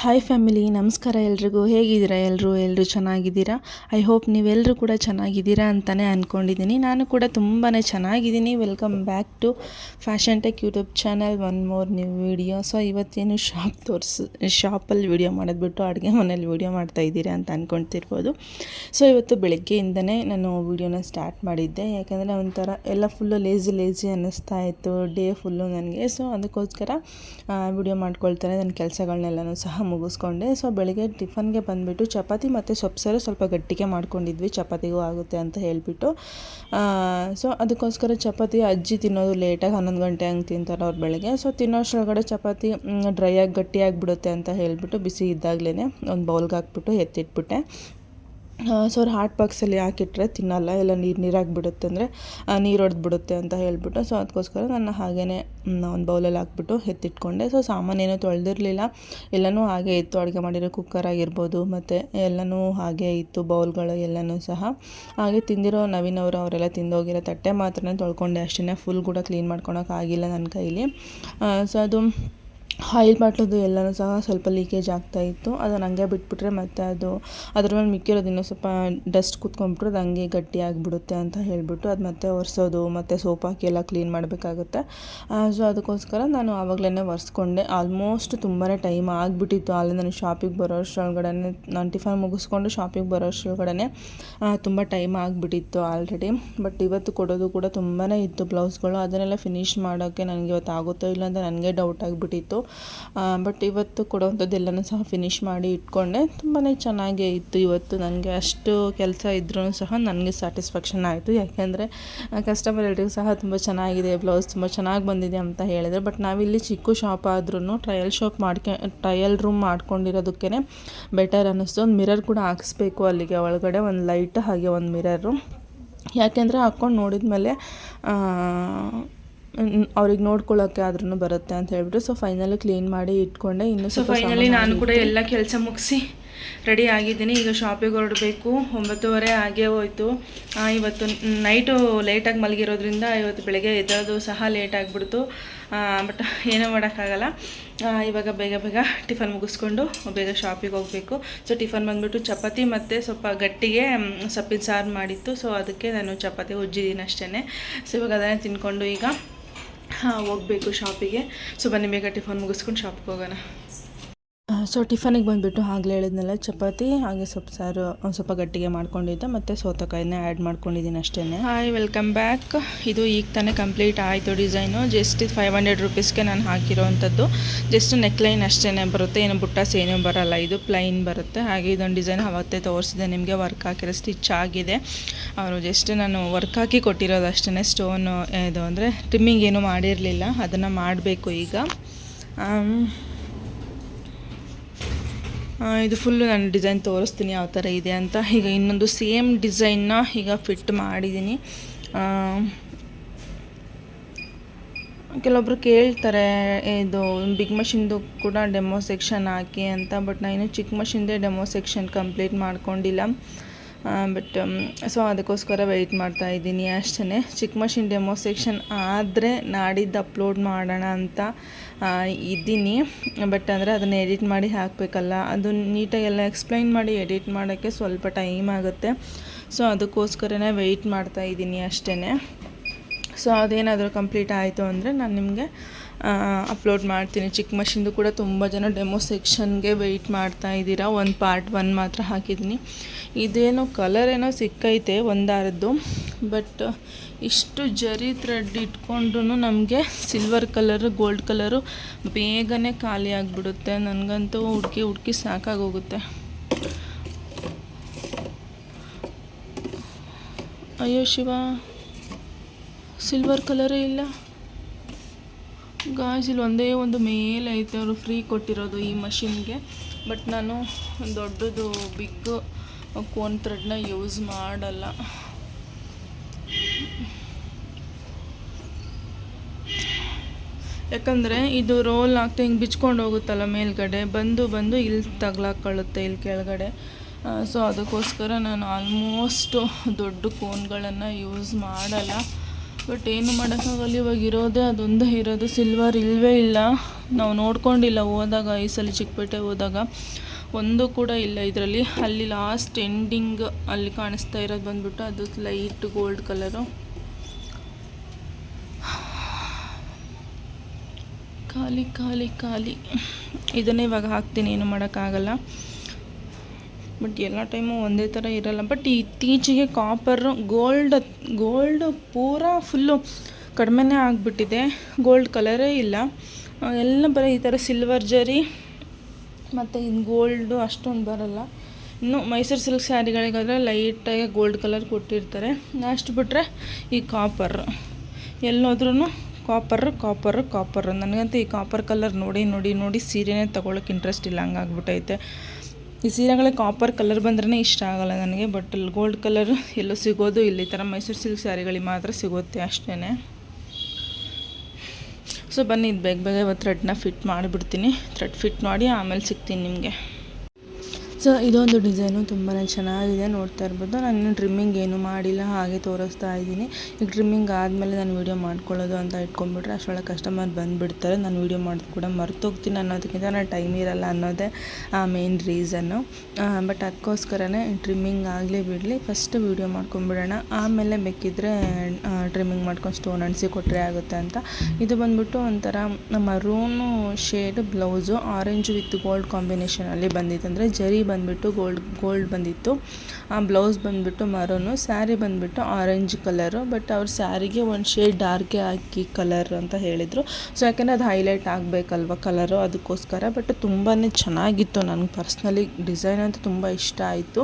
Hi family ನಮಸ್ಕಾರ ಎಲ್ರಿಗೂ. ಹೇಗಿದ್ದೀರಾ? ಎಲ್ಲರೂ ಎಲ್ಲರೂ ಚೆನ್ನಾಗಿದ್ದೀರಾ? ಐ ಹೋಪ್ ನೀವೆಲ್ಲರೂ ಕೂಡ ಚೆನ್ನಾಗಿದ್ದೀರಾ ಅಂತಲೇ ಅಂದ್ಕೊಂಡಿದ್ದೀನಿ ನಾನು ಕೂಡ ತುಂಬಾ ಚೆನ್ನಾಗಿದ್ದೀನಿ. Welcome back to fashion tech YouTube channel one more new video so ಇವತ್ತೇನು ಶಾಪ್ ತೋರಿಸಿ ಶಾಪಲ್ಲಿ ವಿಡಿಯೋ ಮಾಡೋದ್ಬಿಟ್ಟು ಅಡುಗೆ ಮನೇಲಿ ವಿಡಿಯೋ ಮಾಡ್ತಾ ಇದ್ದೀರಾ ಅಂತ ಅಂದ್ಕೊಳ್ತಿರ್ಬೋದು ಸೊ ಇವತ್ತು ಬೆಳಗ್ಗೆಯಿಂದನೇ ನಾನು ವಿಡಿಯೋನ ಸ್ಟಾರ್ಟ್ ಮಾಡಿದ್ದೆ. ಯಾಕಂದರೆ ಒಂಥರ ಎಲ್ಲ ಫುಲ್ಲು ಲೇಜಿ ಲೇಜಿ ಅನ್ನಿಸ್ತಾ ಇತ್ತು. ಡೇ ಫುಲ್ಲು ನನಗೆ. ಸೊ ಅದಕ್ಕೋಸ್ಕರ ವಿಡಿಯೋ ಮಾಡ್ಕೊಳ್ತಾರೆ ನನ್ನ ಕೆಲಸಗಳನ್ನೆಲ್ಲನೂ ಸಹ ಮುಗಿಸ್ಕೊಂಡೆ. ಸೊ ಬೆಳಗ್ಗೆ ಟಿಫನ್ಗೆ ಬಂದುಬಿಟ್ಟು ಚಪಾತಿ ಮತ್ತು ಸೊಪ್ಪು ಸ್ವಲ್ಪ ಗಟ್ಟಿಗೆ ಮಾಡ್ಕೊಂಡಿದ್ವಿ. ಚಪಾತಿಗೂ ಆಗುತ್ತೆ ಅಂತ ಹೇಳಿಬಿಟ್ಟು. ಸೊ ಅದಕ್ಕೋಸ್ಕರ ಚಪಾತಿ ಅಜ್ಜಿ ತಿನ್ನೋದು ಲೇಟಾಗಿ ಹನ್ನೊಂದು ಗಂಟೆ ಹಂಗೆ ತಿಂತಾರೆ ಅವ್ರು ಬೆಳಗ್ಗೆ. ಸೊ ತಿನ್ನೋಷ್ಟರೊಳಗಡೆ ಚಪಾತಿ ಡ್ರೈ ಆಗಿ ಗಟ್ಟಿಯಾಗಿಬಿಡುತ್ತೆ ಅಂತ ಹೇಳಿಬಿಟ್ಟು ಬಿಸಿ ಇದ್ದಾಗಲೇ ಒಂದು ಬೌಲ್ಗೆ ಹಾಕ್ಬಿಟ್ಟು ಎತ್ತಿಟ್ಬಿಟ್ಟೆ. ಸೊ ಅವ್ರು ಹಾಟ್ ಬಾಕ್ಸಲ್ಲಿ ಹಾಕಿಟ್ರೆ ತಿನ್ನಲ್ಲ, ಎಲ್ಲ ನೀರು ನೀರಾಗಿಬಿಡುತ್ತೆ ಅಂದರೆ ನೀರು ಹೊಡೆದ್ಬಿಡುತ್ತೆ ಅಂತ ಹೇಳಿಬಿಟ್ಟು ಸೊ ಅದಕ್ಕೋಸ್ಕರ ನಾನು ಹಾಗೇ ಒಂದು ಬೌಲಲ್ಲಿ ಹಾಕ್ಬಿಟ್ಟು ಎತ್ತಿಟ್ಕೊಂಡೆ. ಸೊ ಸಾಮಾನೇನು ತೊಳೆದಿರಲಿಲ್ಲ. ಎಲ್ಲನೂ ಹಾಗೆ ಇತ್ತು. ಅಡುಗೆ ಮಾಡಿರೋ ಕುಕ್ಕರ್ ಆಗಿರ್ಬೋದು, ಮತ್ತು ಎಲ್ಲನೂ ಹಾಗೆ ಇತ್ತು ಬೌಲ್ಗಳು ಎಲ್ಲನೂ ಸಹ. ಹಾಗೆ ತಿಂದಿರೋ ನವೀನವರು ಅವರೆಲ್ಲ ತಿಂದೋಗಿರೋ ತಟ್ಟೆ ಮಾತ್ರ ತೊಳ್ಕೊಂಡೆ ಅಷ್ಟೇ ಫುಲ್ ಕೂಡ ಕ್ಲೀನ್ ಮಾಡ್ಕೊಳಕ್ಕಾಗಿಲ್ಲ ನನ್ನ ಕೈಲಿ. ಸೊ ಅದು ಆಯಿಲ್ ಬಾಟ್ಲದು ಎಲ್ಲನೂ ಸಹ ಸ್ವಲ್ಪ ಲೀಕೇಜ್ ಆಗ್ತಾ ಇತ್ತು. ಅದನ್ನು ಹಂಗೆ ಬಿಟ್ಬಿಟ್ರೆ ಮತ್ತೆ ಅದು ಅದ್ರ ಮೇಲೆ ಮಿಕ್ಕಿರೋದು ಇನ್ನೂ ಸ್ವಲ್ಪ ಡಸ್ಟ್ ಕೂತ್ಕೊಂಡ್ಬಿಟ್ರೆ ಅದು ಹಂಗೆ ಗಟ್ಟಿ ಆಗಿಬಿಡುತ್ತೆ ಅಂತ ಹೇಳಿಬಿಟ್ಟು ಅದು ಮತ್ತೆ ಒರೆಸೋದು, ಮತ್ತು ಸೋಪ್ ಹಾಕಿ ಎಲ್ಲ ಕ್ಲೀನ್ ಮಾಡಬೇಕಾಗುತ್ತೆ. ಸೊ ಅದಕ್ಕೋಸ್ಕರ ನಾನು ಆವಾಗಲೇ ಒರೆಸ್ಕೊಂಡೆ. ಆಲ್ಮೋಸ್ಟ್ ತುಂಬಾ ಟೈಮ್ ಆಗಿಬಿಟ್ಟಿತ್ತು. ಅಲ್ಲಿ ನಾನು ಶಾಪಿಗೆ ಬರೋ ಅಷ್ಟರೊಳಗಡೆ ನಾನು ಟಿಫನ್ ಮುಗಿಸ್ಕೊಂಡು ಶಾಪಿಗೆ ಬರೋ ಅಷ್ಟರೊಳಗಡೆ ತುಂಬ ಟೈಮ್ ಆಗಿಬಿಟ್ಟಿತ್ತು ಆಲ್ರೆಡಿ ಬಟ್ ಇವತ್ತು ಕೊಡೋದು ಕೂಡ ತುಂಬಾ ಇತ್ತು ಬ್ಲೌಸ್ಗಳು ಅದನ್ನೆಲ್ಲ ಫಿನಿಶ್ ಮಾಡೋಕ್ಕೆ ನನಗೆ ಇವತ್ತು ಆಗುತ್ತೋ ಇಲ್ಲ ಅಂತ ನನಗೆ ಡೌಟ್ ಆಗಿಬಿಟ್ಟಿತ್ತು. ಬಟ್ ಇವತ್ತು ಕೊಡೋವಂಥದ್ದೆಲ್ಲನೂ ಸಹ ಫಿನಿಶ್ ಮಾಡಿ ಇಟ್ಕೊಂಡೆ. ತುಂಬಾ ಚೆನ್ನಾಗೇ ಇತ್ತು ಇವತ್ತು ನನಗೆ. ಅಷ್ಟು ಕೆಲಸ ಇದ್ರೂ ಸಹ ನನಗೆ ಸ್ಯಾಟಿಸ್ಫ್ಯಾಕ್ಷನ್ ಆಯಿತು. ಯಾಕೆಂದರೆ ಕಸ್ಟಮರ್ ಎಲ್ರಿಗೂ ಸಹ ತುಂಬ ಚೆನ್ನಾಗಿದೆ ಬ್ಲೌಸ್ ತುಂಬ ಚೆನ್ನಾಗಿ ಬಂದಿದೆ ಅಂತ ಹೇಳಿದರೆ. ಬಟ್ ನಾವಿಲ್ಲಿ ಚಿಕ್ಕ ಶಾಪ್ ಆದ್ರೂ ಟ್ರಯಲ್ ಶಾಪ್ ಮಾಡ್ಕೆ ಟ್ರಯಲ್ ರೂಮ್ ಮಾಡ್ಕೊಂಡಿರೋದಕ್ಕೇ ಬೆಟರ್ ಅನ್ನಿಸ್ತು. ಒಂದು ಮಿರರ್ ಕೂಡ ಹಾಕಿಸ್ಬೇಕು ಅಲ್ಲಿಗೆ ಒಳಗಡೆ, ಒಂದು ಲೈಟ್ ಹಾಗೆ ಒಂದು ಮಿರರು ಯಾಕೆಂದರೆ ಹಾಕ್ಕೊಂಡು ನೋಡಿದ ಮೇಲೆ ಅವ್ರಿಗೆ ನೋಡ್ಕೊಳ್ಳೋಕ್ಕೆ ಆದ್ರೂ ಬರುತ್ತೆ ಅಂತ ಹೇಳ್ಬಿಟ್ಟು ಸೊ ಫೈನಲಿ ಕ್ಲೀನ್ ಮಾಡಿ ಇಟ್ಕೊಂಡೆ ಇನ್ನು ಸೊ ಫೈನಲಿ ನಾನು ಕೂಡ ಎಲ್ಲ ಕೆಲಸ ಮುಗಿಸಿ ರೆಡಿ ಆಗಿದ್ದೀನಿ. ಈಗ ಶಾಪಿಗೆ ಹೊರಡಬೇಕು. ಒಂಬತ್ತುವರೆ ಆಗೇ ಹೋಯ್ತು. ಇವತ್ತು ನೈಟು ಲೇಟಾಗಿ ಮಲಗಿರೋದ್ರಿಂದ ಇವತ್ತು ಬೆಳಗ್ಗೆ ಎದ್ದೋದು ಸಹ ಲೇಟ್ ಆಗಿಬಿಡ್ತು. ಬಟ್ ಏನೂ ಮಾಡೋಕ್ಕಾಗಲ್ಲ. ಇವಾಗ ಬೇಗ ಬೇಗ ಟಿಫನ್ ಮುಗಿಸ್ಕೊಂಡು ಬೇಗ ಶಾಪಿಗೆ ಹೋಗಬೇಕು. ಸೊ ಟಿಫನ್ ಬಂದುಬಿಟ್ಟು ಚಪಾತಿ ಮತ್ತು ಸ್ವಲ್ಪ ಗಟ್ಟಿಗೆ ಸೊಪ್ಪಿನ ಸಾರು ಮಾಡಿತ್ತು. ಸೊ ಅದಕ್ಕೆ ನಾನು ಚಪಾತಿ ಉಜ್ಜಿದ್ದೀನಿ ಅಷ್ಟೇ ಸೊ ಇವಾಗ ಅದನ್ನೇ ತಿನ್ಕೊಂಡು ಈಗ ಹೋಗಬೇಕು ಶಾಪಿಗೆ ಸೊ ಬನ್ನಿ ಬೇಗ ಟಿಫನ್ ಮುಗಿಸ್ಕೊಂಡು ಶಾಪಿಗೆ ಹೋಗೋಣ. ಸೊ ಟಿಫನಿಗೆ ಬಂದುಬಿಟ್ಟು ಆಗಲೇ ಹೇಳಿದ್ನಲ್ಲ, ಚಪಾತಿ, ಹಾಗೆ ಸೊಪ್ಪು ಸಾರು, ಒಂದು ಸ್ವಲ್ಪ ಗಟ್ಟಿಗೆ ಮಾಡ್ಕೊಂಡಿದ್ದೆ, ಮತ್ತು ಸೌತೆಕಾಯಿನ ಆ್ಯಡ್ ಮಾಡ್ಕೊಂಡಿದ್ದೀನಿ ಅಷ್ಟೇ ಹಾಯ್ ವೆಲ್ಕಮ್ ಬ್ಯಾಕ್ ಇದು ಈಗ ತಾನೇ ಕಂಪ್ಲೀಟ್ ಆಯಿತು ಡಿಸೈನು ಜಸ್ಟ್ ಇದು ಫೈವ್ ಹಂಡ್ರೆಡ್ ರುಪೀಸ್ಗೆ ನಾನು ಹಾಕಿರೋವಂಥದ್ದು ಜಸ್ಟ್ ನೆಕ್ಲೈನ್ ಅಷ್ಟೇ ಬರುತ್ತೆ. ಏನು ಬುಟ್ಟಾಸ್ ಏನೂ ಬರೋಲ್ಲ. ಇದು ಪ್ಲೈನ್ ಬರುತ್ತೆ. ಹಾಗೆ ಇದೊಂದು ಡಿಸೈನ್ ಅವತ್ತೇ ತೋರಿಸಿದೆ. ನಿಮಗೆ ವರ್ಕ್ ಹಾಕಿರೋ ಸ್ಟಿಚ್ ಆಗಿದೆ. ಅವರು ಜಸ್ಟ್ ನಾನು ವರ್ಕ್ ಹಾಕಿ ಕೊಟ್ಟಿರೋದು ಅಷ್ಟೇ ಸ್ಟೋನು ಇದು ಅಂದರೆ ಟ್ರಿಮ್ಮಿಂಗ್ ಏನೂ ಮಾಡಿರಲಿಲ್ಲ. ಅದನ್ನು ಮಾಡಬೇಕು ಈಗ. ಇದು ಫುಲ್ಲು ನಾನು ಡಿಸೈನ್ ತೋರಿಸ್ತೀನಿ ಯಾವ ಥರ ಇದೆ ಅಂತ. ಈಗ ಇನ್ನೊಂದು ಸೇಮ್ ಡಿಸೈನ್ನ ಈಗ ಫಿಟ್ ಮಾಡಿದ್ದೀನಿ ಕೆಲವೊಬ್ರು ಕೇಳ್ತಾರೆ, ಇದು ಬಿಗ್ ಮಷಿನ್ದು ಕೂಡ ಡೆಮೋ ಸೆಕ್ಷನ್ ಹಾಕಿ ಅಂತ ಬಟ್ ನಾನು ಇನ್ನೂ ಚಿಕ್ಕ ಮಷಿನ್ದೇ ಡೆಮೋ ಸೆಕ್ಷನ್ ಕಂಪ್ಲೀಟ್ ಮಾಡ್ಕೊಂಡಿಲ್ಲ. ಬಟ್ ಸೊ ಅದಕ್ಕೋಸ್ಕರ ವೆಯ್ಟ್ ಮಾಡ್ತಾ ಇದ್ದೀನಿ ಅಷ್ಟೇ ಚಿಕ್ಕ ಮಷಿನ್ ಡೆಮೋ ಸೆಕ್ಷನ್ ಆದರೆ ನಾಡಿದ್ದು ಅಪ್ಲೋಡ್ ಮಾಡೋಣ ಅಂತ ಇದ್ದೀನಿ. ಬಟ್ ಅಂದರೆ ಅದನ್ನು ಎಡಿಟ್ ಮಾಡಿ ಹಾಕಬೇಕಲ್ಲ. ಅದು ನೀಟಾಗಿ ಎಲ್ಲ ಎಕ್ಸ್ಪ್ಲೈನ್ ಮಾಡಿ ಎಡಿಟ್ ಮಾಡೋಕ್ಕೆ ಸ್ವಲ್ಪ ಟೈಮ್ ಆಗುತ್ತೆ. ಸೊ ಅದಕ್ಕೋಸ್ಕರನೇ ವೆಯ್ಟ್ ಮಾಡ್ತಾ ಇದ್ದೀನಿ ಅಷ್ಟೇ ಸೊ ಅದೇನಾದರೂ ಕಂಪ್ಲೀಟ್ ಆಯಿತು ಅಂದರೆ ನಾನು ನಿಮಗೆ ಅಪ್ಲೋಡ್ ಮಾಡ್ತೀನಿ. ಚಿಕ್ಕ ಮಷಿನ್ದು ಕೂಡ ತುಂಬ ಜನ ಡೆಮೋ ಸೆಕ್ಷನ್ಗೆ ವೆಯ್ಟ್ ಮಾಡ್ತಾ ಇದ್ದೀರಾ. ಒಂದು ಪಾರ್ಟ್ ಒನ್ ಮಾತ್ರ ಹಾಕಿದ್ದೀನಿ. ಇದೇನೋ ಕಲರ್ ಏನೋ ಸಿಕ್ಕೈತೆ ಒಂದಾರದ್ದು. ಬಟ್ ಇಷ್ಟು ಜರಿ ಥ್ರೆಡ್ ಇಟ್ಕೊಂಡ್ರು ನಮಗೆ ಸಿಲ್ವರ್ ಕಲರು ಗೋಲ್ಡ್ ಕಲರು ಬೇಗನೆ ಖಾಲಿ ಆಗಿಬಿಡುತ್ತೆ. ನನಗಂತೂ ಹುಡುಕಿ ಹುಡುಕಿ ಸಾಕಾಗೋಗುತ್ತೆ. ಅಯ್ಯೋ ಶಿವ. ಸಿಲ್ವರ್ ಕಲರೇ ಇಲ್ಲ. ಗಾಯ್ಸ್ ಇಲ್ಲಿ ಒಂದೇ ಒಂದು ಮೇಲೆ ಐತೆ. ಅವರು ಫ್ರೀ ಕೊಟ್ಟಿರೋದು ಈ ಮಷಿನ್ಗೆ ಬಟ್ ನಾನು ದೊಡ್ಡದು ಬಿಗ್ ಕೋನ್ ಥ್ರೆಡ್ನ ಯೂಸ್ ಮಾಡಲ್ಲ. ಯಾಕಂದರೆ ಇದು ರೋಲ್ ಆಗ್ತಾ ಹಿಂಗೆ ಬಿಚ್ಕೊಂಡು ಹೋಗುತ್ತಲ್ಲ ಮೇಲ್ಗಡೆ, ಬಂದು ಬಂದು ಇಲ್ಲಿ ತಗ್ಲಾಕೊಳ್ಳುತ್ತೆ ಇಲ್ಲಿ ಕೆಳಗಡೆ. ಸೊ ಅದಕ್ಕೋಸ್ಕರ ನಾನು ಆಲ್ಮೋಸ್ಟು ದೊಡ್ಡ ಕೋನ್ಗಳನ್ನು ಯೂಸ್ ಮಾಡಲ್ಲ. ಬಟ್ ಏನು ಮಾಡೋಕ್ಕಾಗಲ್ಲ ಇವಾಗ ಇರೋದೇ ಅದೊಂದೇ ಇರೋದು. ಸಿಲ್ವರ್ ಇಲ್ಲವೇ ಇಲ್ಲ. ನಾವು ನೋಡ್ಕೊಂಡಿಲ್ಲ. ಹೋದಾಗ, ಈ ಸಲ ಚಿಕ್ಕಪೇಟೆ ಹೋದಾಗ ಒಂದು ಕೂಡ ಇಲ್ಲ ಇದರಲ್ಲಿ. ಅಲ್ಲಿ ಲಾಸ್ಟ್ ಎಂಡಿಂಗ್ ಅಲ್ಲಿ ಕಾಣಿಸ್ತಾ ಇರೋದು ಬಂದ್ಬಿಟ್ಟು ಅದು ಲೈಟ್ ಗೋಲ್ಡ್ ಕಲರು ಖಾಲಿ ಖಾಲಿ ಖಾಲಿ. ಇದನ್ನೇ ಇವಾಗ ಹಾಕ್ತೀನಿ. ಏನು ಮಾಡೋಕ್ಕಾಗಲ್ಲ. ಬಟ್ ಎಲ್ಲ ಟೈಮು ಒಂದೇ ಥರ ಇರಲ್ಲ. ಬಟ್ ಇತ್ತೀಚೆಗೆ ಕಾಪರು ಗೋಲ್ಡ್ ಗೋಲ್ಡ್ ಪೂರ ಫುಲ್ಲು ಕಡಿಮೆನೇ ಆಗಿಬಿಟ್ಟಿದೆ. ಗೋಲ್ಡ್ ಕಲರೇ ಇಲ್ಲ. ಎಲ್ಲ ಬರೀ ಈ ಥರ ಸಿಲ್ವರ್ ಜರಿ ಮತ್ತು ಇನ್ನು ಗೋಲ್ಡು ಅಷ್ಟೊಂದು ಬರಲ್ಲ. ಇನ್ನು ಮೈಸೂರು ಸಿಲ್ಕ್ ಸ್ಯಾರಿಗಳಿಗಾದರೆ ಲೈಟಾಗಿ ಗೋಲ್ಡ್ ಕಲರ್ ಕೊಟ್ಟಿರ್ತಾರೆ. ನೆಕ್ಸ್ಟ್ ಬಿಟ್ಟರೆ ಈ ಕಾಪರ್ ಎಲ್ಲೋದ್ರೂ ಕಾಪರ್ ಕಾಪರ್ ಕಾಪರ್ ನನಗಂತೂ ಈ ಕಾಪರ್ ಕಲರ್ ನೋಡಿ ನೋಡಿ ನೋಡಿ ಸೀರೆನೇ ತೊಗೊಳಕ್ಕೆ ಇಂಟ್ರೆಸ್ಟ್ ಇಲ್ಲ. ಹಂಗಾಗ್ಬಿಟ್ಟೈತೆ ಈ ಸೀರೆಗಳ ಕಾಪರ್ ಕಲರ್ ಬಂದ್ರೆ ಇಷ್ಟ ಆಗಲ್ಲ ನನಗೆ ಬಟ್ ಅಲ್ಲಿ ಗೋಲ್ಡ್ ಕಲರ್ ಎಲ್ಲೂ ಸಿಗೋದು ಇಲ್ಲಿ. ಈ ಥರ ಮೈಸೂರು ಸಿಲ್ಕ್ ಸ್ಯಾರಿಗಳಿಗೆ ಮಾತ್ರ ಸಿಗುತ್ತೆ ಅಷ್ಟೇ ಸೊ ಬನ್ನಿ, ಇದು ಬೇಗ ಬೇಗ ಇವತ್ತು ಥ್ರೆಡ್ನ ಫಿಟ್ ಮಾಡಿಬಿಡ್ತೀನಿ. ಥ್ರೆಡ್ ಫಿಟ್ ಮಾಡಿ ಆಮೇಲೆ ಸಿಗ್ತೀನಿ ನಿಮಗೆ. ಸೊ, ಇದೊಂದು ಡಿಸೈನು ತುಂಬಾ ಚೆನ್ನಾಗಿದೆ ನೋಡ್ತಾ ಇರ್ಬೋದು. ನಾನು ಟ್ರಿಮ್ಮಿಂಗ್ ಏನು ಮಾಡಿಲ್ಲ, ಹಾಗೆ ತೋರಿಸ್ತಾ ಇದ್ದೀನಿ. ಈಗ ಟ್ರಿಮ್ಮಿಂಗ್ ಆದಮೇಲೆ ನಾನು ವೀಡಿಯೋ ಮಾಡ್ಕೊಳ್ಳೋದು ಅಂತ ಇಟ್ಕೊಂಡ್ಬಿಟ್ರೆ ಅಷ್ಟೊಳಗೆ ಕಸ್ಟಮರ್ ಬಂದುಬಿಡ್ತಾರೆ. ನಾನು ವೀಡಿಯೋ ಮಾಡೋದು ಕೂಡ ಮರ್ತೋಗ್ತೀನಿ ಅನ್ನೋದಕ್ಕಿಂತ ನಾನು ಟೈಮ್ ಇರಲ್ಲ ಅನ್ನೋದೇ ಮೇನ್ ರೀಸನ್ನು ಬಟ್ ಅದಕ್ಕೋಸ್ಕರನೇ ಟ್ರಿಮ್ಮಿಂಗ್ ಆಗಲಿ ಬಿಡಲಿ. ಫಸ್ಟ್ ವೀಡಿಯೋ ಮಾಡ್ಕೊಂಡ್ಬಿಡೋಣ. ಆಮೇಲೆ ಬೇಕಿದ್ದರೆ ಟ್ರಿಮ್ಮಿಂಗ್ ಮಾಡ್ಕೊಂಡು ಸ್ಟೋನ್ ಅಣಿಸಿ ಕೊಟ್ಟರೆ ಆಗುತ್ತೆ ಅಂತ. ಇದು ಬಂದ್ಬಿಟ್ಟು ಒಂಥರ maroon shade blouse orange with gold ಕಾಂಬಿನೇಷನಲ್ಲಿ ಬಂದಿತ್ತು. ಅಂದರೆ ಜರಿ ಬಂದ್ಬಿಟ್ಟು ಗೋಲ್ಡ್ ಗೋಲ್ಡ್ ಬಂದಿತ್ತು. ಆ ಬ್ಲೌಸ್ ಬಂದುಬಿಟ್ಟು ಮರೋನು, ಸ್ಯಾರಿ ಬಂದುಬಿಟ್ಟು ಆರೆಂಜ್ ಕಲರು ಬಟ್ ಅವ್ರ ಸ್ಯಾರಿಗೆ ಒಂದು ಶೇಡ್ ಡಾರ್ಕೇ ಹಾಕಿ ಕಲರ್ ಅಂತ ಹೇಳಿದರು. ಸೊ ಯಾಕೆಂದರೆ ಅದು ಹೈಲೈಟ್ ಆಗಬೇಕಲ್ವ ಕಲರು ಅದಕ್ಕೋಸ್ಕರ ಬಟ್ ತುಂಬಾ ಚೆನ್ನಾಗಿತ್ತು. ನನಗೆ ಪರ್ಸ್ನಲಿ ಡಿಸೈನ್ ಅಂತ ತುಂಬ ಇಷ್ಟ ಆಯಿತು.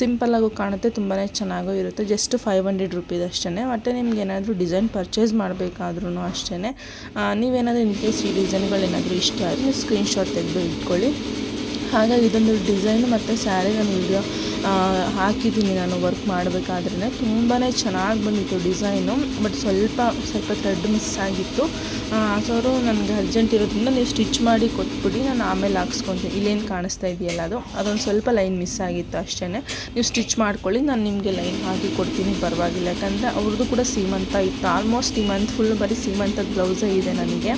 ಸಿಂಪಲ್ಲಾಗೂ ಕಾಣುತ್ತೆ ತುಂಬಾ ಚೆನ್ನಾಗೂ ಇರುತ್ತೆ. ಜಸ್ಟ್ ಫೈವ್ ಹಂಡ್ರೆಡ್ ರುಪೀಸ್ ಅಷ್ಟೇ ಮತ್ತು ನಿಮ್ಗೆ ಏನಾದರೂ ಡಿಸೈನ್ ಪರ್ಚೇಸ್ ಮಾಡಬೇಕಾದ್ರೂ ಅಷ್ಟೇ ನೀವೇನಾದರೂ ಇನ್ ಕೇಸ್ ಈ ಡಿಸೈನ್ಗಳೇನಾದರೂ ಇಷ್ಟ ಆದರೆ ಸ್ಕ್ರೀನ್ಶಾಟ್ ತೆಗೆದು ಇಟ್ಕೊಳ್ಳಿ. ಹಾಗಾಗಿ ಇದೊಂದು ಡಿಸೈನ್ ಮತ್ತು ಸ್ಯಾರಿ ನಾನು ವಿಡಿಯೋ ಹಾಕಿದ್ದೀನಿ ನಾನು ವರ್ಕ್ ಮಾಡಬೇಕಾದ್ರೆ ತುಂಬಾ ಚೆನ್ನಾಗಿ ಬಂದಿತ್ತು ಡಿಸೈನು, ಬಟ್ ಸ್ವಲ್ಪ ಸ್ವಲ್ಪ ಥ್ರೆಡ್ ಮಿಸ್ ಆಗಿತ್ತು. ಸೊ ಅವರು ನನಗೆ ಅರ್ಜೆಂಟ್ ಇರೋದ್ರಿಂದ ನೀವು ಸ್ಟಿಚ್ ಮಾಡಿ ಕೊಟ್ಬಿಡಿ, ನಾನು ಆಮೇಲೆ ಹಾಕ್ಸ್ಕೊತೀನಿ. ಇಲ್ಲೇನು ಕಾಣಿಸ್ತಾ ಇದೆಯಲ್ಲ ಅದು? ಅದೊಂದು ಸ್ವಲ್ಪ ಲೈನ್ ಮಿಸ್ ಆಗಿತ್ತು ಅಷ್ಟೇ ನೀವು ಸ್ಟಿಚ್ ಮಾಡ್ಕೊಳ್ಳಿ, ನಾನು ನಿಮಗೆ ಲೈನ್ ಹಾಕಿ ಕೊಡ್ತೀನಿ, ಪರವಾಗಿಲ್ಲ. ಯಾಕಂದರೆ ಅವ್ರದ್ದು ಕೂಡ ಸೀಮಂತ ಇತ್ತು. ಆಲ್ಮೋಸ್ಟ್ ಈ ಮಂತ್ ಫುಲ್ ಬರೀ ಸೀಮಂತದ ಬ್ಲೌಸೇ ಇದೆ ನನಗೆ.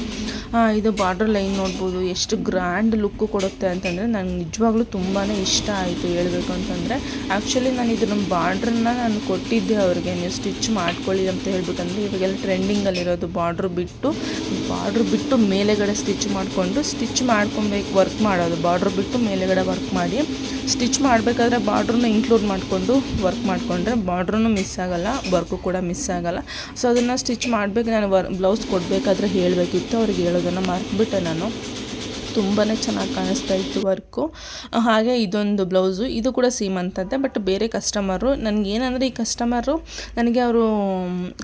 ಇದು ಬಾರ್ಡರ್ ಲೈನ್ ನೋಡ್ಬೋದು. ಎಷ್ಟು ಗ್ರ್ಯಾಂಡ್ ಲುಕ್ಕು ಕೊಡುತ್ತೆ ಅಂತಂದರೆ ನನಗೆ ನಿಜವಾಗ್ಲೂ ತುಂಬಾ ಇಷ್ಟ ಆಯಿತು ಹೇಳಬೇಕು ಅಂತಂದರೆ. ಆ್ಯಕ್ಚುಲಿ ನಾನು ಇದು ನಮ್ಮ ಬಾರ್ಡ್ರನ್ನ ನಾನು ಕೊಟ್ಟಿದ್ದೆ ಅವ್ರಿಗೆ. ನೀವು ಸ್ಟಿಚ್ ಮಾಡ್ಕೊಳ್ಳಿ ಅಂತ ಹೇಳ್ಬಿಟ್ಟು ಅಂದರೆ ಇವಾಗೆಲ್ಲ ಟ್ರೆಂಡಿಂಗಲ್ಲಿರೋದು ಬಾರ್ಡ್ರ್ ಬಿಟ್ಟು ಬಾರ್ಡ್ರ್ ಬಿಟ್ಟು ಮೇಲೆಗಡೆ ಸ್ಟಿಚ್ ಮಾಡಿಕೊಂಡು ಸ್ಟಿಚ್ ಮಾಡ್ಕೊಬೇಕು ವರ್ಕ್ ಮಾಡೋದು. ಬಾರ್ಡ್ರ್ ಬಿಟ್ಟು ಮೇಲೆಗಡೆ ವರ್ಕ್ ಮಾಡಿ. ಸ್ಟಿಚ್ ಮಾಡಬೇಕಾದ್ರೆ ಬಾರ್ಡ್ರನ್ನ ಇನ್ಕ್ಲೂಡ್ ಮಾಡಿಕೊಂಡು ವರ್ಕ್ ಮಾಡಿಕೊಂಡ್ರೆ ಬಾರ್ಡ್ರೂ ಮಿಸ್ ಆಗೋಲ್ಲ ವರ್ಕು ಕೂಡ ಮಿಸ್ ಆಗೋಲ್ಲ. ಸೊ ಅದನ್ನು ಸ್ಟಿಚ್ ಮಾಡಬೇಕು, ನಾನು ವರ್ ಬ್ಲೌಸ್ ಕೊಡಬೇಕಾದ್ರೆ ಹೇಳಬೇಕಿತ್ತು. ಅವ್ರಿಗೆ ಹೇಳೋದನ್ನು ಮಾರ್ಕ್ಬಿಟ್ಟೆ ನಾನು. ತುಂಬಾ ಚೆನ್ನಾಗಿ ಕಾಣಿಸ್ತಾ ಇತ್ತು ವರ್ಕು. ಹಾಗೆ ಇದೊಂದು ಬ್ಲೌಸು. ಇದು ಕೂಡ ಸೀಮಂತದ್ದೆ, ಬಟ್ ಬೇರೆ ಕಸ್ಟಮರು ನನಗೇನಂದರೆ ಈ ಕಸ್ಟಮರು ನನಗೆ ಅವರು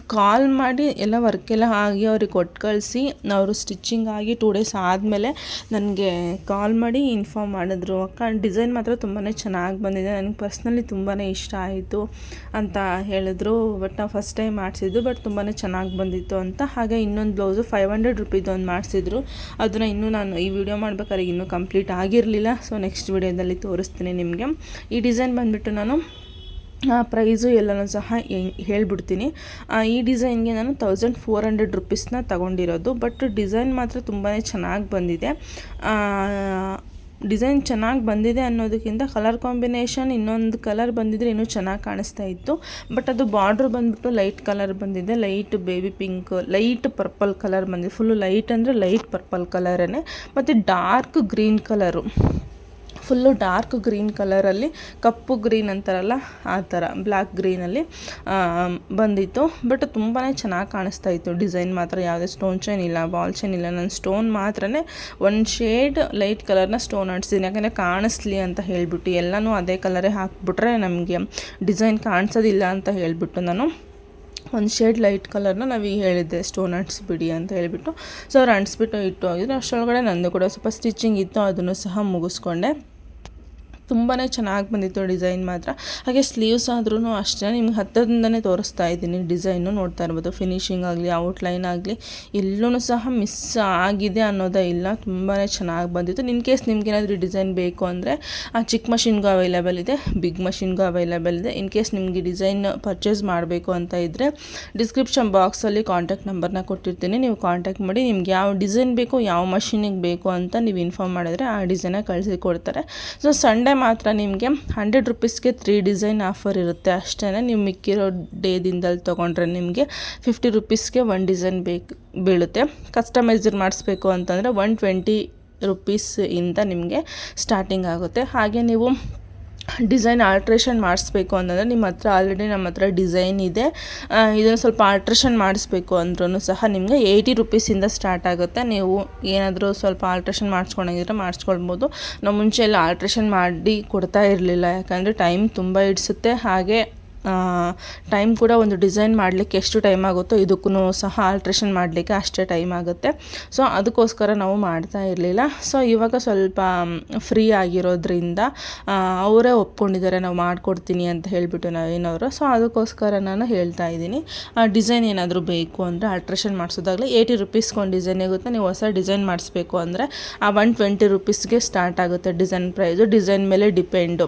ಕಾಲ್ ಮಾಡಿ ಎಲ್ಲ ವರ್ಕೆಲ್ಲ ಆಗಿ ಅವ್ರಿಗೆ ಕೊಟ್ಟು ಕಳಿಸಿ ಅವರು ಸ್ಟಿಚಿಂಗ್ ಆಗಿ ಟೂ ಡೇಸ್ ಆದಮೇಲೆ ನನಗೆ ಕಾಲ್ ಮಾಡಿ ಇನ್ಫಾರ್ಮ್ ಮಾಡಿದ್ರು. ಅಕ್ಕ, ಡಿಸೈನ್ ಮಾತ್ರ ತುಂಬಾ ಚೆನ್ನಾಗಿ ಬಂದಿದೆ. ನನಗೆ ಪರ್ಸ್ನಲಿ ತುಂಬಾ ಇಷ್ಟ ಆಯಿತು ಅಂತ ಹೇಳಿದ್ರು. ಬಟ್ ನಾವು ಫಸ್ಟ್ ಟೈಮ್ ಮಾಡಿಸಿದ್ದು, ಬಟ್ ತುಂಬಾ ಚೆನ್ನಾಗಿ ಬಂದಿತ್ತು ಅಂತ. ಹಾಗೆ ಇನ್ನೊಂದು ಬ್ಲೌಸು ಫೈವ್ ಹಂಡ್ರೆಡ್ ರುಪೀದು ಒಂದು ಮಾಡಿಸಿದ್ರು. ಅದನ್ನು ಇನ್ನೂ ನಾನು ಈ ವಿಡಿಯೋ ಮಾಡ್ಬೇಕಾದ್ರೆ ಇನ್ನೂ ಕಂಪ್ಲೀಟ್ ಆಗಿರಲಿಲ್ಲ. ಸೊ ನೆಕ್ಸ್ಟ್ ವಿಡಿಯೋದಲ್ಲಿ ತೋರಿಸ್ತೀನಿ ನಿಮಗೆ. ಈ ಡಿಸೈನ್ ಬಂದುಬಿಟ್ಟು ನಾನು ಪ್ರೈಸು ಎಲ್ಲನೂ ಸಹ ಹೇಳ್ಬಿಡ್ತೀನಿ. ಈ ಡಿಸೈನ್ಗೆ ನಾನು ತೌಸಂಡ್ ಫೋರ್ ಹಂಡ್ರೆಡ್ ರುಪೀಸ್ನ ತಗೊಂಡಿರೋದು. ಬಟ್ ಡಿಸೈನ್ ಮಾತ್ರ ತುಂಬಾ ಚೆನ್ನಾಗಿ ಬಂದಿದೆ. ಡಿಸೈನ್ ಚೆನ್ನಾಗಿ ಬಂದಿದೆ ಅನ್ನೋದಕ್ಕಿಂತ ಕಲರ್ ಕಾಂಬಿನೇಷನ್ ಇನ್ನೊಂದು ಕಲರ್ ಬಂದಿದ್ರೆ ಇನ್ನೂ ಚೆನ್ನಾಗಿ ಕಾಣಿಸ್ತಾ ಇತ್ತು. ಬಟ್ ಅದು ಬಾರ್ಡ್ರ್ ಬಂದುಬಿಟ್ಟು ಲೈಟ್ ಕಲರ್ ಬಂದಿದೆ. Light baby pink, light purple colour ಬಂದಿದೆ. ಫುಲ್ಲು ಲೈಟ್ ಅಂದರೆ ಲೈಟ್ ಪರ್ಪಲ್ ಕಲರೇ ಮತ್ತು dark green colour. Full dark green ಕಲರಲ್ಲಿ ಕಪ್ಪು ಗ್ರೀನ್ ಅಂತಾರಲ್ಲ, ಆ ಥರ ಬ್ಲ್ಯಾಕ್ ಗ್ರೀನಲ್ಲಿ ಬಂದಿತ್ತು. ಬಟ್ ತುಂಬಾ ಚೆನ್ನಾಗಿ ಕಾಣಿಸ್ತಾ ಇತ್ತು. ಡಿಸೈನ್ ಮಾತ್ರ ಯಾವುದೇ ಸ್ಟೋನ್ ಚೈನ್ ಇಲ್ಲ ಬಾಲ್ ಚೈನ್ ಇಲ್ಲ. ನಾನು ಸ್ಟೋನ್ ಮಾತ್ರನೇ ಒಂದು ಶೇಡ್ ಲೈಟ್ ಕಲರ್ನ ಸ್ಟೋನ್ ಆಡಿಸಿದ್ದೀನಿ ಯಾಕಂದರೆ ಕಾಣಿಸ್ಲಿ ಅಂತ ಹೇಳಿಬಿಟ್ಟು, ಎಲ್ಲನೂ ಅದೇ ಕಲರೇ ಹಾಕ್ಬಿಟ್ರೆ ನಮಗೆ ಡಿಸೈನ್ ಕಾಣಿಸೋದಿಲ್ಲ ಅಂತ ಹೇಳಿಬಿಟ್ಟು ನಾನು ಒಂದು ಶೇಡ್ ಲೈಟ್ ಕಲರ್ನ ನಾವು ಈಗ ಹೇಳಿದ್ದೆ ಸ್ಟೋನ್ ಅಂಟಿಸ್ಬಿಡಿ ಅಂತ ಹೇಳಿಬಿಟ್ಟು. ಸೊ ಅವ್ರು ಅಂಟಿಸ್ಬಿಟ್ಟು ಇಟ್ಟು ಹೋಗಿದ್ರು. ಅಷ್ಟರೊಳಗಡೆ ನಂದು ಕೂಡ ಸ್ವಲ್ಪ ಸ್ಟಿಚಿಂಗ್ ಇತ್ತು, ಅದನ್ನು ಸಹ ಮುಗಿಸ್ಕೊಂಡೆ. ತುಂಬಾ ಚೆನ್ನಾಗಿ ಬಂದಿತ್ತು ಡಿಸೈನ್ ಮಾತ್ರ. ಹಾಗೆ ಸ್ಲೀವ್ಸ್ ಆದ್ರೂ ಅಷ್ಟೇ, ನಿಮ್ಗೆ ಹತ್ತದಿಂದನೇ ತೋರಿಸ್ತಾ ಇದ್ದೀನಿ ಡಿಸೈನು ನೋಡ್ತಾ ಇರ್ಬೋದು. ಫಿನಿಶಿಂಗ್ ಆಗಲಿ ಔಟ್ಲೈನ್ ಆಗಲಿ ಎಲ್ಲೂ ಸಹ ಮಿಸ್ ಆಗಿದೆ ಅನ್ನೋದೇ ಇಲ್ಲ. ತುಂಬಾ ಚೆನ್ನಾಗಿ ಬಂದಿತ್ತು. ಇನ್ ಕೇಸ್ ನಿಮ್ಗೇನಾದರೂ ಡಿಸೈನ್ ಬೇಕು ಅಂದರೆ, ಆ ಚಿಕ್ಕ ಮಷಿನ್ಗೂ ಅವೈಲೇಬಲ್ ಇದೆ ಬಿಗ್ ಮಷಿನ್ಗೂ ಅವೈಲೇಬಲ್ ಇದೆ. ಇನ್ ಕೇಸ್ ನಿಮಗೆ ಡಿಸೈನ್ ಪರ್ಚೇಸ್ ಮಾಡಬೇಕು ಅಂತ ಇದ್ದರೆ ಡಿಸ್ಕ್ರಿಪ್ಷನ್ ಬಾಕ್ಸಲ್ಲಿ ಕಾಂಟ್ಯಾಕ್ಟ್ ನಂಬರ್ನ ಕೊಟ್ಟಿರ್ತೀನಿ. ನೀವು ಕಾಂಟ್ಯಾಕ್ಟ್ ಮಾಡಿ ನಿಮ್ಗೆ ಯಾವ ಡಿಸೈನ್ ಬೇಕು, ಯಾವ ಮಷಿನಿಗೆ ಬೇಕು ಅಂತ ನೀವು ಇನ್ಫಾರ್ಮ್ ಮಾಡಿದ್ರೆ ಆ ಡಿಸೈನ ಕಳಿಸಿ ಕೊಡ್ತಾರೆ. ಸೊ ಸಂಡೇ ಮಾತ್ರ ನಿಮಗೆ ಹಂಡ್ರೆಡ್ ರುಪೀಸ್ಗೆ ತ್ರೀ ಡಿಸೈನ್ ಆಫರ್ ಇರುತ್ತೆ. ಅಷ್ಟೇ ನೀವು ಮಿಕ್ಕಿರೋ ಡೇದಿಂದಲ್ಲಿ ತೊಗೊಂಡ್ರೆ ನಿಮಗೆ ಫಿಫ್ಟಿ ರುಪೀಸ್ಗೆ ಒನ್ ಡಿಸೈನ್ ಬೇಕು, ಬೀಳುತ್ತೆ. ಕಸ್ಟಮೈಸರ್ ಮಾಡಿಸ್ಬೇಕು ಅಂತಂದರೆ ಒನ್ ಟ್ವೆಂಟಿ ರುಪೀಸ್ ಇಂದ ನಿಮಗೆ ಸ್ಟಾರ್ಟಿಂಗ್ ಆಗುತ್ತೆ. ಹಾಗೆ ನೀವು ಡಿಸೈನ್ ಆಲ್ಟ್ರೇಷನ್ ಮಾಡಿಸ್ಬೇಕು ಅಂತಂದರೆ ನಿಮ್ಮ ಹತ್ರ ಆಲ್ರೆಡಿ ನಮ್ಮ ಹತ್ರ ಡಿಸೈನ್ ಇದೆ. ಇದನ್ನು ಸ್ವಲ್ಪ ಆಲ್ಟ್ರೇಷನ್ ಮಾಡಿಸ್ಬೇಕು ಅಂದ್ರೂ ಸಹ ನಿಮಗೆ ಏಯ್ಟಿ ರುಪೀಸಿಂದ ಸ್ಟಾರ್ಟ್ ಆಗುತ್ತೆ. ನೀವು ಏನಾದರೂ ಸ್ವಲ್ಪ ಆಲ್ಟ್ರೇಷನ್ ಮಾಡಿಸ್ಕೊಂಡಂಗಿದ್ರೆ ಮಾಡಿಸ್ಕೊಳ್ಬೋದು. ನಾವು ಮುಂಚೆ ಎಲ್ಲ ಆಲ್ಟ್ರೇಷನ್ ಮಾಡಿ ಕೊಡ್ತಾ ಇರಲಿಲ್ಲ, ಯಾಕಂದರೆ ಟೈಮ್ ತುಂಬ ಹಿಡಿಸುತ್ತೆ. ಹಾಗೆ ಟೈಮ್ ಕೂಡ ಒಂದು ಡಿಸೈನ್ ಮಾಡಲಿಕ್ಕೆ ಎಷ್ಟು ಟೈಮ್ ಆಗುತ್ತೋ ಇದಕ್ಕೂ ಸಹ ಆಲ್ಟ್ರೇಷನ್ ಮಾಡಲಿಕ್ಕೆ ಅಷ್ಟೇ ಟೈಮ್ ಆಗುತ್ತೆ. ಸೊ ಅದಕ್ಕೋಸ್ಕರ ನಾವು ಮಾಡ್ತಾ ಇರಲಿಲ್ಲ. ಸೊ ಇವಾಗ ಸ್ವಲ್ಪ ಫ್ರೀ ಆಗಿರೋದ್ರಿಂದ ಅವರೇ ಒಪ್ಕೊಂಡಿದ್ದಾರೆ, ನಾವು ಮಾಡಿಕೊಡ್ತೀನಿ ಅಂತ ಹೇಳಿಬಿಟ್ಟು ನಾವೇನವರು ಸೊ ಅದಕ್ಕೋಸ್ಕರ ನಾನು ಹೇಳ್ತಾ ಇದ್ದೀನಿ. ಡಿಸೈನ್ ಏನಾದರೂ ಬೇಕು ಅಂದರೆ ಆಲ್ಟ್ರೇಷನ್ ಮಾಡಿಸೋದಾಗಲಿ ಏಯ್ಟಿ ರುಪೀಸ್ಗೊಂದು ಡಿಸೈನ್ ಆಗುತ್ತೆ ನೀವು ಹೊಸ ಡಿಸೈನ್ ಮಾಡಿಸ್ಬೇಕು ಅಂದರೆ ಆ ಒನ್ ಟ್ವೆಂಟಿ ರುಪೀಸ್ಗೆ ಸ್ಟಾರ್ಟ್ ಆಗುತ್ತೆ ಡಿಸೈನ್ ಪ್ರೈಸು ಡಿಸೈನ್ ಮೇಲೆ ಡಿಪೆಂಡು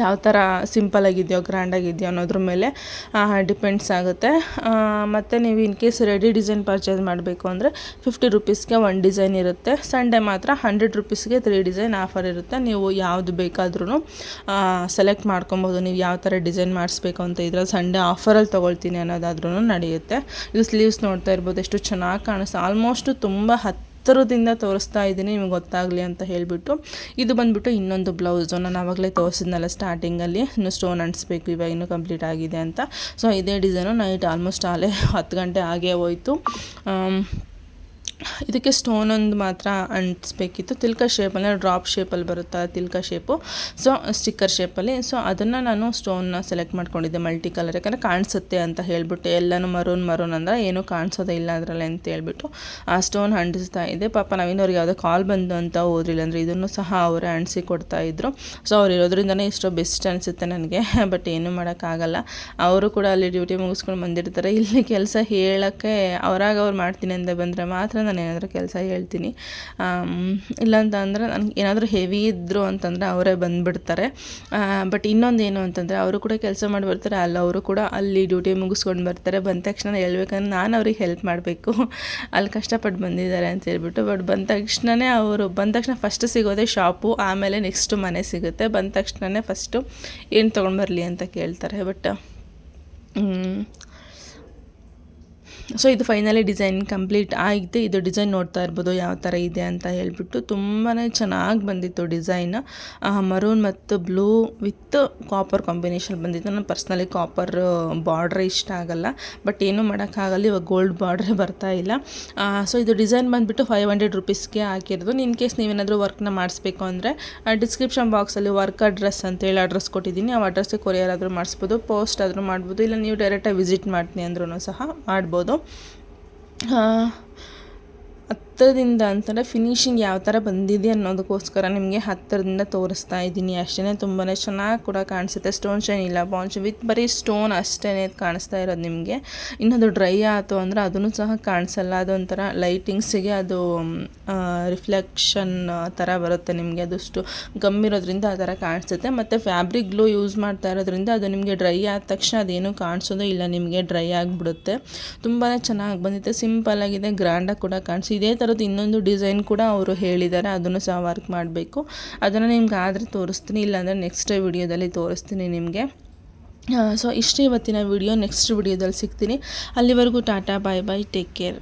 ಯಾವ ಥರ ಸಿಂಪಲಾಗಿದೆಯೋ ಗ್ರ್ಯಾಂಡಾಗಿದೆಯೋ ಅನ್ನೋದ್ರ ಮೇಲೆ ಡಿಪೆಂಡ್ಸ್ ಆಗುತ್ತೆ. ಮತ್ತು ನೀವು in case ready design purchase ಮಾಡಬೇಕು ಅಂದರೆ ಫಿಫ್ಟಿ ರುಪೀಸ್ಗೆ ಒನ್ ಡಿಸೈನ್ ಇರುತ್ತೆ. ಸಂಡೇ ಮಾತ್ರ ಹಂಡ್ರೆಡ್ ರುಪೀಸ್ಗೆ ತ್ರೀ ಡಿಸೈನ್ ಆಫರ್ ಇರುತ್ತೆ. ನೀವು ಯಾವುದು ಬೇಕಾದ್ರೂ ಸೆಲೆಕ್ಟ್ ಮಾಡ್ಕೊಬೋದು. ನೀವು ಯಾವ ಥರ ಡಿಸೈನ್ ಮಾಡಿಸ್ಬೇಕು ಅಂತ ಇದ್ರಲ್ಲಿ ಸಂಡೇ ಆಫರಲ್ಲಿ ತೊಗೊಳ್ತೀನಿ ಅನ್ನೋದಾದ್ರೂ ನಡೆಯುತ್ತೆ. ಇದು ಸ್ಲೀವ್ಸ್ ನೋಡ್ತಾ ಇರ್ಬೋದು, ಎಷ್ಟು ಚೆನ್ನಾಗಿ ಕಾಣಿಸ್ತಾ ಆಲ್ಮೋಸ್ಟು ತುಂಬ ಹತ್ತು ಹತ್ತಿರದಿಂದ ತೋರಿಸ್ತಾ ಇದ್ದೀನಿ, ನಿಮ್ಗೆ ಗೊತ್ತಾಗಲಿ ಅಂತ ಹೇಳಿಬಿಟ್ಟು. ಇದು ಬಂದುಬಿಟ್ಟು ಇನ್ನೊಂದು ಬ್ಲೌಸು. ನಾನು ಆವಾಗಲೇ ತೋರಿಸಿದ್ನಲ್ಲ ಸ್ಟಾರ್ಟಿಂಗಲ್ಲಿ. ಇನ್ನು ಸ್ಟೋನ್ ಅಂಟಿಸ್ಬೇಕು, ಇವಾಗ ಇನ್ನೂ ಕಂಪ್ಲೀಟ್ ಆಗಿದೆ ಅಂತ. ಸೊ ಇದೇ ಡಿಸೈನು. ನೈಟ್ ಆಲ್ಮೋಸ್ಟ್ ಆಲೇ ಹತ್ತು ಗಂಟೆ ಆಗೇ ಹೋಯಿತು. ಇದಕ್ಕೆ ಸ್ಟೋನ್ ಒಂದು ಮಾತ್ರ ಅಂಟಿಸ್ಬೇಕಿತ್ತು. ತಿಲ್ಕ ಶೇಪಲ್ಲಿ ಡ್ರಾಪ್ ಶೇಪಲ್ಲಿ ಬರುತ್ತೆ ತಿಲ್ಕ ಶೇಪು ಸೊ ಸ್ಟಿಕ್ಕರ್ ಶೇಪಲ್ಲಿ ಸೊ ಅದನ್ನು ನಾನು ಸ್ಟೋನ್ನ ಸೆಲೆಕ್ಟ್ ಮಾಡ್ಕೊಂಡಿದ್ದೆ ಮಲ್ಟಿ ಕಲರ್ ಯಾಕಂದರೆ ಕಾಣಿಸುತ್ತೆ ಅಂತ ಹೇಳಿಬಿಟ್ಟು ಎಲ್ಲನೂ ಮರೂನ್ ಮರೂನ್ ಅಂದರೆ ಏನೂ ಕಾಣಿಸೋದೇ ಇಲ್ಲ ಅದರಲ್ಲಿ ಅಂತ ಹೇಳ್ಬಿಟ್ಟು ಆ ಸ್ಟೋನ್ ಅಂಟಿಸ್ತಾ ಇದೆ ಪಾಪ ನಾವಿನ್ನವ್ರಿಗೆ ಯಾವುದೋ ಕಾಲ್ ಬಂದು ಅಂತ ಹೋದ್ರಿಲ್ಲ. ಅಂದರೆ ಇದನ್ನು ಸಹ ಅವರೇ ಅಂಟಿಸಿ ಕೊಡ್ತಾಯಿದ್ರು ಸೊ ಅವ್ರು ಇರೋದ್ರಿಂದನೇ ಇಷ್ಟೋ ಬೆಸ್ಟ್ ಅನಿಸುತ್ತೆ ನನಗೆ. ಬಟ್ ಏನೂ ಮಾಡೋಕ್ಕಾಗಲ್ಲ. ಅವರು ಕೂಡ ಅಲ್ಲಿ ಡ್ಯೂಟಿ ಮುಗಿಸ್ಕೊಂಡು ಬಂದಿರ್ತಾರೆ. ಇಲ್ಲಿ ಕೆಲಸ ಹೇಳೋಕ್ಕೆ, ಅವರಾಗ ಅವ್ರು ಮಾಡ್ತೀನಿ ಅಂತ ಬಂದರೆ ಮಾತ್ರ ನಾನು ಏನಾದರೂ ಕೆಲಸ ಹೇಳ್ತೀನಿ. ಇಲ್ಲ ಅಂತ ಅಂದರೆ ನನಗೆ ಏನಾದರೂ ಹೆವಿ ಇದ್ದರು ಅಂತಂದರೆ ಅವರೇ ಬಂದುಬಿಡ್ತಾರೆ. ಬಟ್ ಇನ್ನೊಂದು ಏನು ಅಂತಂದರೆ ಅವರು ಕೂಡ ಕೆಲಸ ಮಾಡಿ ಬರ್ತಾರೆ. ಅಲ್ಲ, ಅವರು ಕೂಡ ಅಲ್ಲಿ ಡ್ಯೂಟಿ ಮುಗಿಸ್ಕೊಂಡು ಬರ್ತಾರೆ. ಬಂದ ತಕ್ಷಣ ಹೇಳ್ಬೇಕಂದ್ರೆ ನಾನು ಅವ್ರಿಗೆ ಹೆಲ್ಪ್ ಮಾಡಬೇಕು. ಅಲ್ಲಿ ಕಷ್ಟಪಟ್ಟು ಬಂದಿದ್ದಾರೆ ಅಂತ ಹೇಳ್ಬಿಟ್ಟು ಬಟ್ ಬಂದ ತಕ್ಷಣವೇ ಅವರು, ಬಂದ ತಕ್ಷಣ ಫಸ್ಟ್ ಸಿಗೋದೇ ಶಾಪು ಆಮೇಲೆ ನೆಕ್ಸ್ಟು ಮನೆ ಸಿಗುತ್ತೆ. ಬಂದ ತಕ್ಷಣವೇ ಫಸ್ಟು ಏನು ತೊಗೊಂಡ್ಬರಲಿ ಅಂತ ಕೇಳ್ತಾರೆ ಬಟ್ ಸೊ ಇದು ಫೈನಲಿ ಡಿಸೈನ್ ಕಂಪ್ಲೀಟ್ ಆಗಿದೆ ಇದು ಡಿಸೈನ್ ನೋಡ್ತಾ ಇರ್ಬೋದು, ಯಾವ ಥರ ಇದೆ ಅಂತ ಹೇಳ್ಬಿಟ್ಟು ತುಂಬಾ ಚೆನ್ನಾಗಿ ಬಂದಿತ್ತು ಡಿಸೈನ್ ಮರೂನ್ ಮತ್ತು ಬ್ಲೂ ವಿತ್ ಕಾಪರ್ ಕಾಂಬಿನೇಷನ್ ಬಂದಿತ್ತು. ನನ್ನ ಪರ್ಸ್ನಲಿ ಕಾಪರ್ ಬಾರ್ಡ್ರ್ ಇಷ್ಟ ಆಗಲ್ಲ. ಬಟ್ ಏನೂ ಮಾಡೋಕ್ಕಾಗಲ್ಲ, ಇವಾಗ ಗೋಲ್ಡ್ ಬಾರ್ಡ್ರ್ ಬರ್ತಾ ಇಲ್ಲ. ಸೊ ಇದು ಡಿಸೈನ್ ಬಂದುಬಿಟ್ಟು ಫೈವ್ ಹಂಡ್ರೆಡ್ ರುಪೀಸ್ಗೆ ಹಾಕಿರೋದು. ಇನ್ ಕೇಸ್ ನೀವೇನಾದರೂ ವರ್ಕ್ನ ಮಾಡಿಸ್ಬೇಕು ಅಂದರೆ ಡಿಸ್ಕ್ರಿಪ್ಷನ್ ಬಾಕ್ಸಲ್ಲಿ ವರ್ಕ್ ಅಡ್ರೆಸ್ ಅಂತೇಳಿ ಅಡ್ರೆಸ್ ಕೊಟ್ಟಿದ್ದೀನಿ. ಆ ಅಡ್ರೆಸ್ಗೆ ಕೊರಿಯರ್ ಆದರೂ ಮಾಡಿಸ್ಬೋದು ಪೋಸ್ಟ್ ಆದರೂ ಮಾಡ್ಬೋದು. ಇಲ್ಲ, ನೀವು ಡೈರೆಕ್ಟಾಗಿ ವಿಸಿಟ್ ಮಾಡ್ತೀನಿ ಅಂದ್ರೂ ಸಹ ಮಾಡ್ಬೋದು. 嗯、ಹತ್ತಿರದಿಂದ ಅಂತಂದರೆ ಫಿನಿಶಿಂಗ್ ಯಾವ ಥರ ಬಂದಿದೆ ಅನ್ನೋದಕ್ಕೋಸ್ಕರ ನಿಮಗೆ ಹತ್ತಿರದಿಂದ ತೋರಿಸ್ತಾ ಇದ್ದೀನಿ. ಅಷ್ಟೇ ತುಂಬಾ ಚೆನ್ನಾಗಿ ಕೂಡ ಕಾಣಿಸುತ್ತೆ. ಸ್ಟೋನ್ ಶೈನ್ ಇಲ್ಲ ಬಾಂಚ್ ವಿತ್ ಬರೀ ಸ್ಟೋನ್ ಅಷ್ಟೇ ಕಾಣಿಸ್ತಾ ಇರೋದು ನಿಮಗೆ. ಇನ್ನೊಂದು ಡ್ರೈ ಆಯಿತು ಅಂದರೆ ಅದನ್ನು ಸಹ ಕಾಣಿಸಲ್ಲ. ಅದೊಂಥರ ಲೈಟಿಂಗ್ಸಿಗೆ ಅದು ರಿಫ್ಲೆಕ್ಷನ್ ಥರ ಬರುತ್ತೆ ನಿಮಗೆ. ಅದಷ್ಟು ಗಮ್ಮಿರೋದ್ರಿಂದ ಆ ಥರ ಕಾಣಿಸುತ್ತೆ. ಮತ್ತು ಫ್ಯಾಬ್ರಿಕ್ ಗ್ಲೂ ಯೂಸ್ ಮಾಡ್ತಾ ಇರೋದ್ರಿಂದ ಅದು ನಿಮಗೆ ಡ್ರೈ ಆದ ತಕ್ಷಣ ಅದೇನು ಕಾಣಿಸೋದೇ ಇಲ್ಲ, ನಿಮಗೆ ಡ್ರೈ ಆಗಿಬಿಡುತ್ತೆ. ತುಂಬಾ ಚೆನ್ನಾಗಿ ಬಂದಿದೆ. ಸಿಂಪಲ್ಲಾಗಿದೆ ಗ್ರ್ಯಾಂಡಾಗಿ ಕೂಡ ಕಾಣಿಸಿ. ಇದೇ ಥರದ್ದು ಇನ್ನೊಂದು ಡಿಸೈನ್ ಕೂಡ ಅವರು ಹೇಳಿದ್ದಾರೆ, ಅದನ್ನು ಸಹ ವರ್ಕ್ ಮಾಡಬೇಕು. ಅದನ್ನು ನಿಮ್ಗೆ ಆದರೆ ತೋರಿಸ್ತೀನಿ, ಇಲ್ಲಾಂದರೆ ನೆಕ್ಸ್ಟ್ ವಿಡಿಯೋದಲ್ಲಿ ತೋರಿಸ್ತೀನಿ ನಿಮಗೆ. ಸೊ ಇಷ್ಟು ಇವತ್ತಿನ ವಿಡಿಯೋ ನೆಕ್ಸ್ಟ್ ವಿಡಿಯೋದಲ್ಲಿ ಸಿಗ್ತೀನಿ. ಅಲ್ಲಿವರೆಗೂ tata bye bye take care